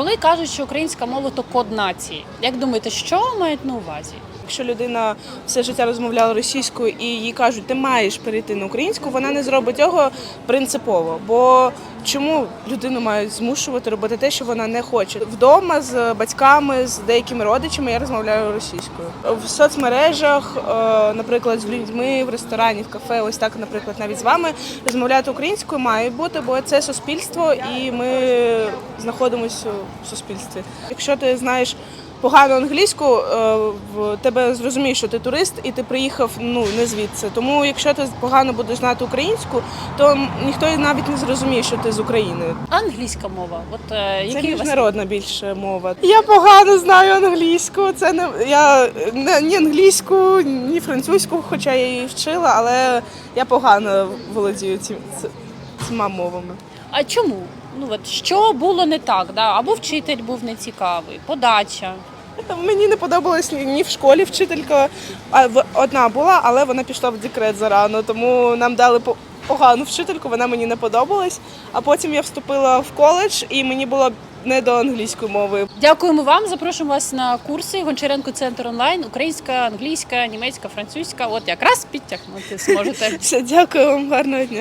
Коли кажуть, що українська мова то код нації, як думаєте, що мають на увазі? Якщо людина все життя розмовляла російською і їй кажуть, ти маєш перейти на українську, вона не зробить цього принципово. Бо чому людину мають змушувати робити те, що вона не хоче? Вдома з батьками, з деякими родичами я розмовляю російською. В соцмережах, е, наприклад, з людьми в ресторані, в кафе, ось так, наприклад, навіть з вами розмовляти українською має бути, бо це суспільство, і ми знаходимося в суспільстві. Якщо ти знаєш погано англійську, е, в тебе зрозуміє, що ти турист і ти приїхав ну не звідси. Тому якщо ти погано будеш знати українську, то ніхто навіть не зрозуміє, що ти з України. Англійська мова. От е, Це у вас міжнародна більше мова. Я погано знаю англійську. Це не я не ні англійську, ні французьку, хоча я її вчила, але я погано володію цим цими мовами. а чому? Ну от що було не так? Да? Або вчитель був нецікавий, подача. Мені не подобалось ні, ні в школі вчителька. А в- одна була, але вона пішла в декрет зарано, тому нам дали по- погану вчительку, вона мені не подобалась. А потім я вступила в коледж і мені було не до англійської мови. Дякуємо вам. Запрошуємо вас на курси Гончаренко Центр онлайн. Українська, англійська, німецька, французька. От якраз підтягнути зможете. Все, дякую вам, гарного дня.